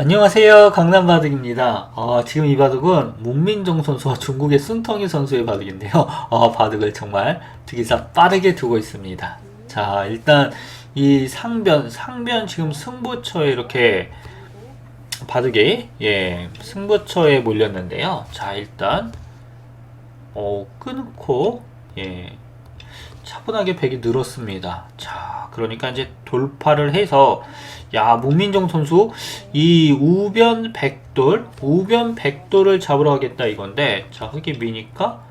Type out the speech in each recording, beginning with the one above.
안녕하세요. 강남바둑입니다. 어, 지금 이 바둑은 문민정 선수와 중국의 순텅이 선수의 바둑인데요. 어, 바둑을 정말 두기사 빠르게 두고 있습니다. 자, 일단 이 상변, 상변 지금 승부처에 이렇게 바둑이, 예, 승부처에 몰렸는데요. 자, 일단, 어, 끊고, 예, 차분하게 백이 늘었습니다. 자, 그러니까 이제 돌파를 해서 야, 문민정 선수 이 우변 백돌, 우변 백돌을 잡으러 가겠다 이건데 자, 흑이 미니까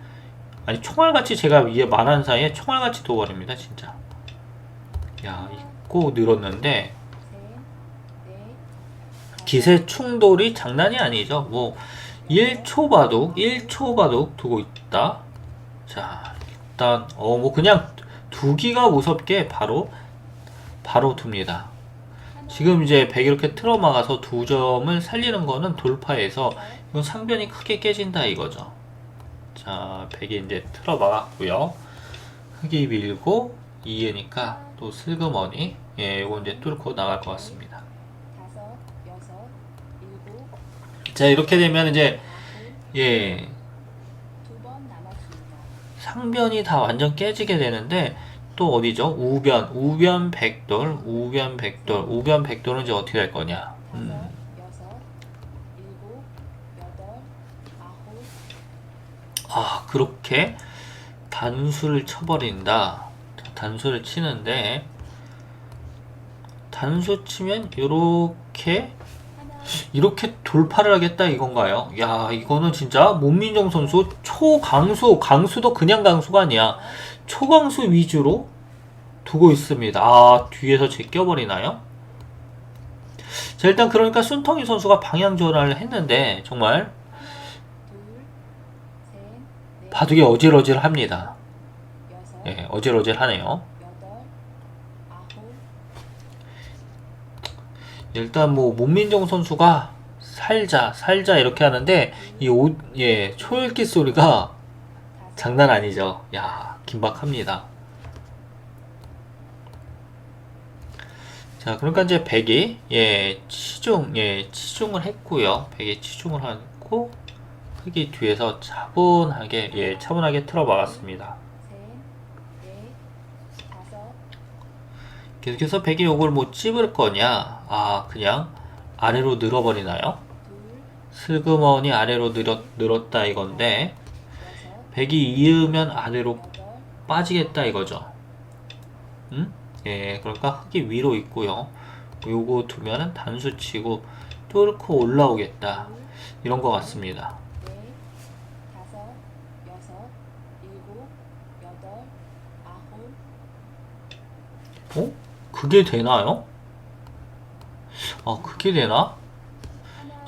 아니 총알같이 제가 위에 말한 사이에 총알같이 도버립니다, 진짜. 야, 있고 늘었는데 기세 충돌이 장난이 아니죠. 뭐 1초 바둑, 1초 바둑 두고 있다. 자, 일단 어 뭐 그냥 두기가 무섭게 바로 바로 둡니다. 지금 이제 100 이렇게 틀어 막아서 두 점을 살리는 거는 돌파해서 이건 상변이 크게 깨진다 이거죠. 자, 100이 이제 틀어 막았고요. 흑이 밀고 2에니까 또 슬그머니 예, 이거 이제 뚫고 나갈 것 같습니다. 자, 이렇게 되면 이제 예. 상변이 다 완전 깨지게 되는데 또 어디죠? 우변, 우변 백돌, 우변 백돌, 우변 백돌은 이제 어떻게 될 거냐? 음, 아 그렇게 단수를 쳐버린다. 자, 단수를 치는데 단수 치면 이렇게 이렇게 돌파를 하겠다 이건가요? 야 이거는 진짜 문민정 선수 초강수 강수도 그냥 강수가 아니야. 초강수 위주로 두고 있습니다. 아 뒤에서 제껴버리나요? 자 일단 그러니까 순텅이 선수가 방향 전환을 했는데 정말 바둑이 어질어질합니다. 예 어질어질하네요 여덟, 아홉, 일단 뭐 문민정 선수가 살자 살자 이렇게 하는데 이 옷, 예 초읽기 소리가 장난 아니죠. 야, 긴박합니다. 자, 그러니까 이제 백이 예, 치중 예, 치중을 했고요. 백이 치중을 하고 흑이 뒤에서 차분하게 예, 차분하게 틀어 막았습니다. 셋, 넷, 다섯, 계속해서 백이 요걸 뭐 찝을 거냐? 아, 그냥 아래로 늘어버리나요? 둘, 슬그머니 아래로 늘었, 늘었다 이건데 여섯, 백이 이으면 아래로 빠지겠다 이거죠. 음? 예, 그러니까 흙이 위로 있고요. 요거 두면은 단수 치고 뚫고 올라오겠다. 둘, 이런 것 같습니다. 넷, 다섯, 여섯, 일곱, 여덟, 아홉, 어? 그게 되나요? 아, 그게 되나?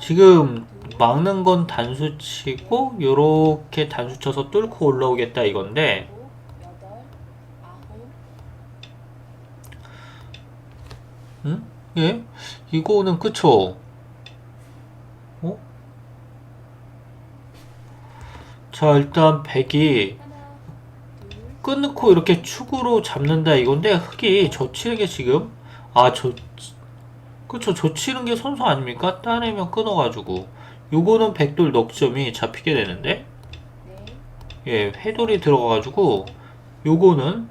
지금 막는 건 단수 치고 요렇게 단수 쳐서 뚫고 올라오겠다 이건데 음? 예? 이거는 그쵸? 어? 자, 일단 백이 하나, 둘, 끊고 이렇게 축으로 잡는다 이건데 흑이 젖히는 게 지금? 아저 그쵸 젖히는 게 선수 아닙니까? 따내면 끊어가지고. 요거는 백돌 넉점이 잡히게 되는데? 넷, 예 회돌이 들어가가지고 요거는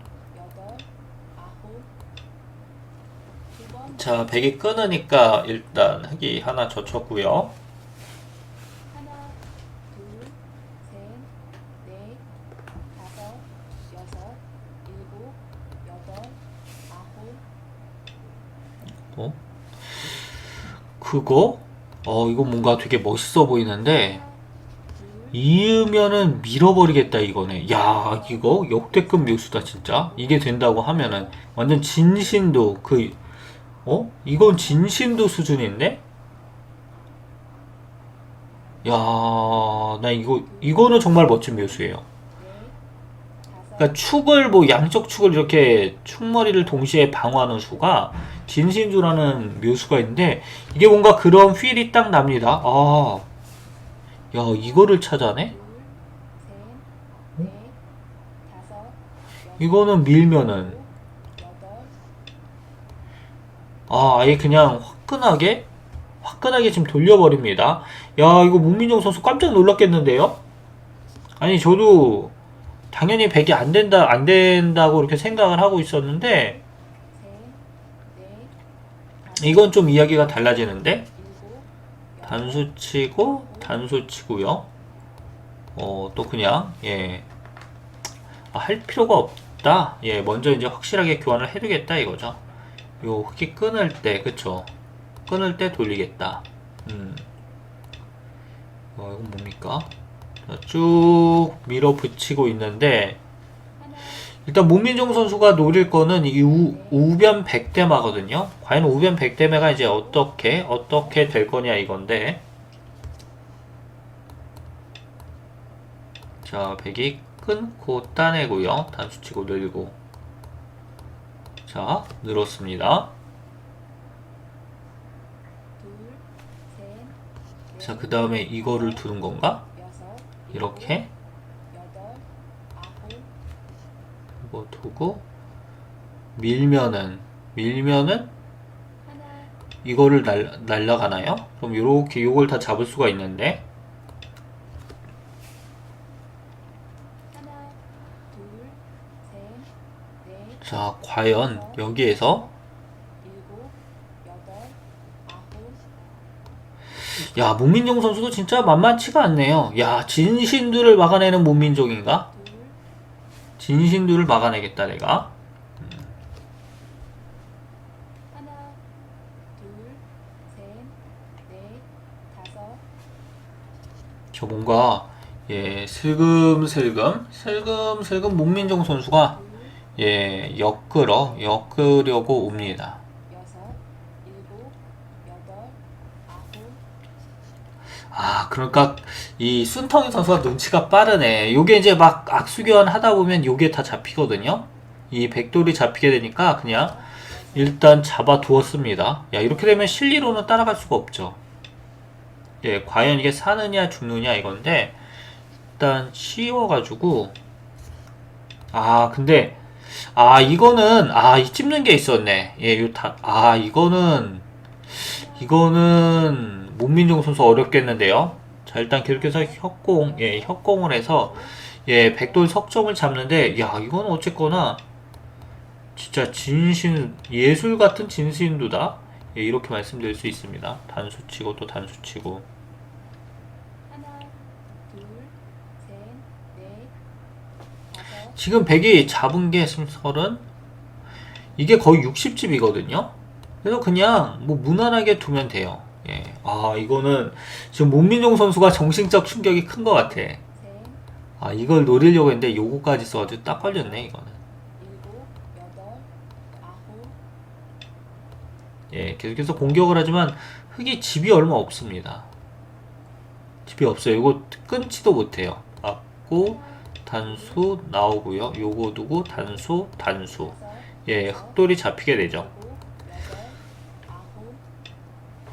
자 백이 끊으니까 일단 흑이 하나 젖혔고요 하나, 둘, 셋, 넷, 다섯, 여섯, 일곱, 여덟, 아홉, 어? 그거 어 이거 뭔가 되게 멋있어 보이는데 둘, 이으면은 밀어버리겠다 이거네. 야 이거 역대급 묘수다 진짜. 이게 된다고 하면은 완전 진신도 그 어? 이건 진신도 수준인데? 야, 나 이거 이거는 정말 멋진 묘수예요. 그러니까 축을 뭐 양쪽 축을 이렇게 축머리를 동시에 방어하는 수가 진신주라는 묘수가 있는데 이게 뭔가 그런 필이 딱 납니다. 아, 야 이거를 찾아내? 이거는 밀면은 아, 아예 그냥 화끈하게 화끈하게 지금 돌려버립니다. 야, 이거 문민정 선수 깜짝 놀랐겠는데요? 아니, 저도 당연히 100이 안 된다, 안 된다고 이렇게 생각을 하고 있었는데, 이건 좀 이야기가 달라지는데? 일곱, 단수 치고, 단수 치고요. 어, 또 그냥, 예. 아, 할 필요가 없다. 예, 먼저 이제 확실하게 교환을 해두겠다 이거죠. 요 흑이 끊을 때, 그쵸? 끊을 때 돌리겠다. 음. 어, 이건 뭡니까? 자, 쭉 밀어붙이고 있는데, 일단 문민종 선수가 노릴 거는 이 우, 우변 백대마거든요. 과연 우변 백대마가 이제 어떻게 어떻게 될 거냐 이건데. 자, 백이 끊고 따내고요. 단수치고 늘고. 자, 늘었습니다. 자, 그 다음에 이거를 두는 건가? 이렇게 이거 두고 밀면은 밀면은 이거를 날, 날라가나요? 그럼 요렇게 요걸 다 잡을 수가 있는데 자 과연 여기에서 일곱, 여덟, 아홉, 야 문민종 선수도 진짜 만만치가 않네요. 야 진신두를 막아내는 문민종인가? 둘, 진신두를 막아내겠다 내가. 하나, 둘, 셋, 넷, 다섯, 저 뭔가 예 슬금슬금 슬금슬금 문민종 선수가 둘, 예 엮으러 엮으려고 옵니다 여섯, 일곱, 여덟, 아홉, 아, 그러니까 이 순텅이 선수가 눈치가 빠르네. 요게 이제 막 악수교환 하다 보면 요게 다 잡히거든요. 이 백돌이 잡히게 되니까 그냥 일단 잡아 두었습니다. 야, 이렇게 되면 실리로는 따라갈 수가 없죠. 예, 과연 이게 사느냐 죽느냐 이건데 일단 씌워가지고 아, 근데 아, 이거는 아, 이 찝는 게 있었네. 예, 요 다, 아, 이거는 이거는 문민종 선수 어렵겠는데요. 자, 일단 계속해서 협공, 예, 협공을 해서, 예, 백돌 석점을 잡는데, 야, 이건 어쨌거나, 진짜 진신, 예술 같은 진신도다. 예, 이렇게 말씀드릴 수 있습니다. 단수치고 또 단수치고. 지금 백이 잡은 게 지금 서른? 이게 거의 60집이거든요? 그래서 그냥 뭐 무난하게 두면 돼요. 예. 아, 이거는 지금 문민종 선수가 정신적 충격이 큰 것 같아. 셋, 아 이걸 노리려고 했는데 요거까지 써가지고 딱 걸렸네 이거는. 예 계속해서 공격을 하지만 흙이 집이 얼마 없습니다. 집이 없어요. 이거 끊지도 못해요. 맞고 단수 나오고요. 요거 두고 단수 단수. 예 흙돌이 잡히게 되죠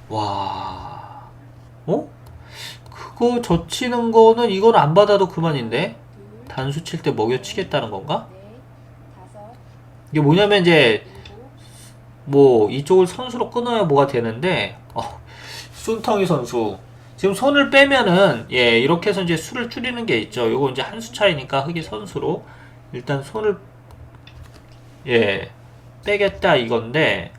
와 어? 그거 젖히는 거는 이건 안 받아도 그만인데 둘, 단수 칠 때 먹여치겠다는 건가? 이게 뭐냐면 이제 뭐 이쪽을 선수로 끊어야 뭐가 되는데 어, 순텅이 선수 지금 손을 빼면은 예 이렇게 해서 이제 수를 줄이는 게 있죠. 요거 이제 한 수 차이니까 흑이 선수로 일단 손을 예 빼겠다 이건데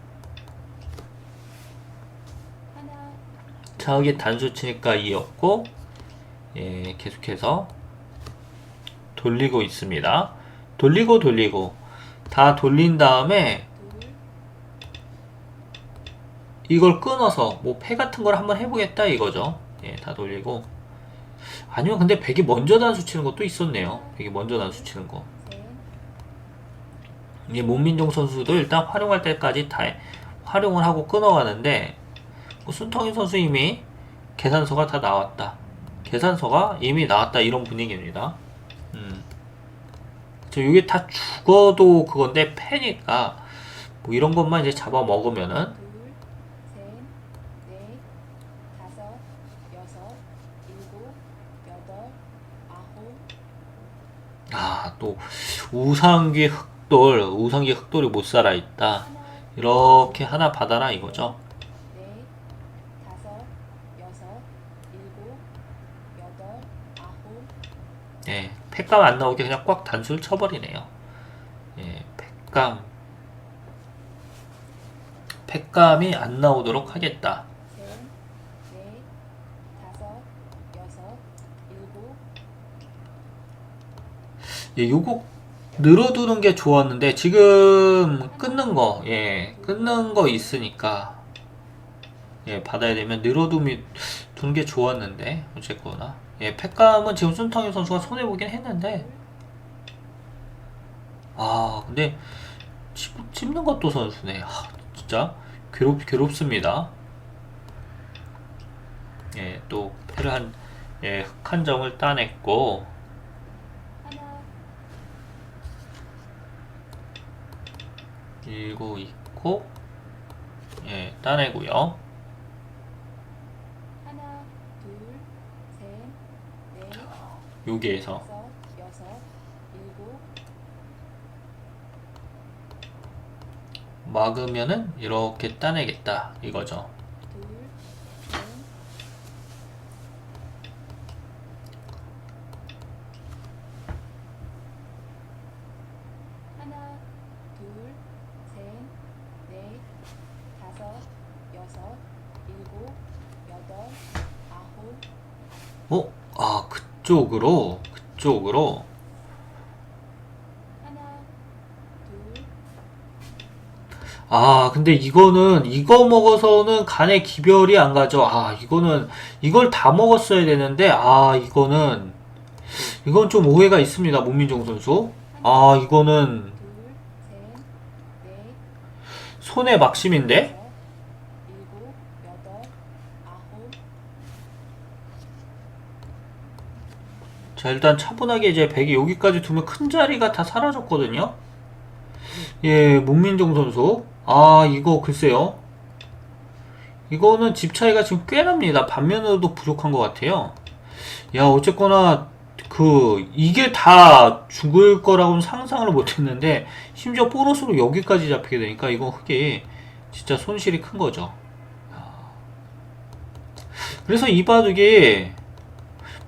4억의 단수치니까 2였고 e 예, 계속해서 돌리고 있습니다. 돌리고 돌리고 다 돌린 다음에 이걸 끊어서 뭐 패 같은 걸 한번 해보겠다 이거죠. 예, 다 돌리고 아니면 근데 100이 먼저 단수 치는 것도 있었네요. 100이 먼저 단수 치는 거. 이 예, 문민종 선수도 일단 활용할 때까지 다 활용을 하고 끊어가는데 순텅이 선수 이미 계산서가 다 나왔다. 계산서가 이미 나왔다 이런 분위기입니다. 음. 저 이게 다 죽어도 그건데 패니까 뭐 이런 것만 이제 잡아 먹으면은 아, 또 우상기 흑돌, 우상기 흑돌이 못 살아 있다. 이렇게 하나 받아라 이거죠. 넷, 다섯, 예, 팩감 안 나오게 그냥 꽉 단수를 쳐버리네요. 예, 팩감. 팩감이 안 나오도록 하겠다. 예, 요거 늘어두는 게 좋았는데 지금 끊는 거, 예, 끊는 거 있으니까 예, 받아야 되면 늘어두면 두는 게 좋았는데 어쨌거나 예, 팩감은 지금 순탕희 선수가 손해 보긴 했는데 아, 근데 찝, 찝는 것도 선수네. 아, 진짜 괴롭 괴롭습니다. 예, 또 패를 한 예, 흑한 점을 따냈고 일고 있고 예 따내고요 하나, 둘, 셋, 넷, 여기에서 막으면은 이렇게 따내겠다 이거죠 어? 아 그쪽으로 그쪽으로. 아 근데 이거는 이거 먹어서는 간에 기별이 안 가죠. 아 이거는 이걸 다 먹었어야 되는데 아 이거는 이건 좀 오해가 있습니다 문민정 선수. 아 이거는 손해 막심인데 다섯, 일곱, 여덟, 아홉, 자, 일단 차분하게 이제 100이 여기까지 두면 큰 자리가 다 사라졌거든요. 예, 문민정 선수. 아, 이거 글쎄요. 이거는 집 차이가 지금 꽤 납니다. 반면으로도 부족한 것 같아요. 야, 어쨌거나, 그, 이게 다 죽을 거라고는 상상을 못 했는데, 심지어 보너스로 여기까지 잡히게 되니까, 이건 흑이 진짜 손실이 큰 거죠. 야. 그래서 이 바둑이,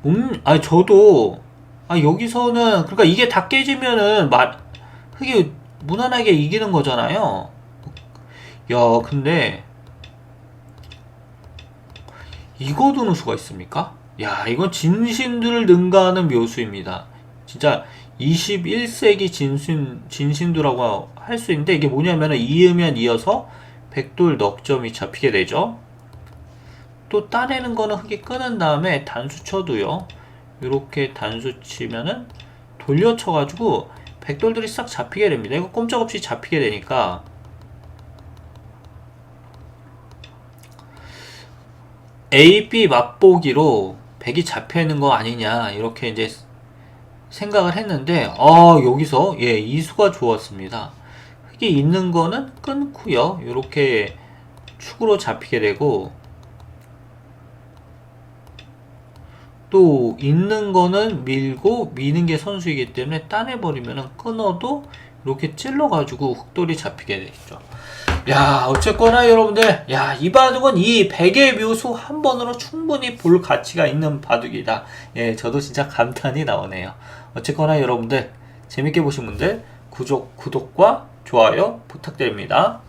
음, 아 저도 아 여기서는 그러니까 이게 다 깨지면은 맛 흑이 무난하게 이기는 거잖아요. 야 근데 이거 두는 수가 있습니까? 야 이건 진신들을 능가하는 묘수입니다. 진짜 21세기 진신 진신두라고 할 수 있는데 이게 뭐냐면은 이으면 이어서 백돌 넉점이 잡히게 되죠. 또 따내는 거는 흙이 끄는 다음에 단수 쳐도요. 이렇게 단수 치면은 돌려 쳐가지고 백돌들이 싹 잡히게 됩니다. 이거 꼼짝없이 잡히게 되니까 A, B 맛보기로 백이 잡혀 있는 거 아니냐 이렇게 이제 생각을 했는데 어 여기서 예 이수가 좋았습니다. 흙이 있는 거는 끊고요. 이렇게 축으로 잡히게 되고 또 있는 거는 밀고 미는 게 선수이기 때문에 따내버리면 끊어도 이렇게 찔러가지고 흑돌이 잡히게 되겠죠. 야 어쨌거나 여러분들 야 이 바둑은 이 백의 묘수 한 번으로 충분히 볼 가치가 있는 바둑이다. 예 저도 진짜 감탄이 나오네요. 어쨌거나 여러분들 재밌게 보신 분들 구독, 구독과 좋아요 부탁드립니다.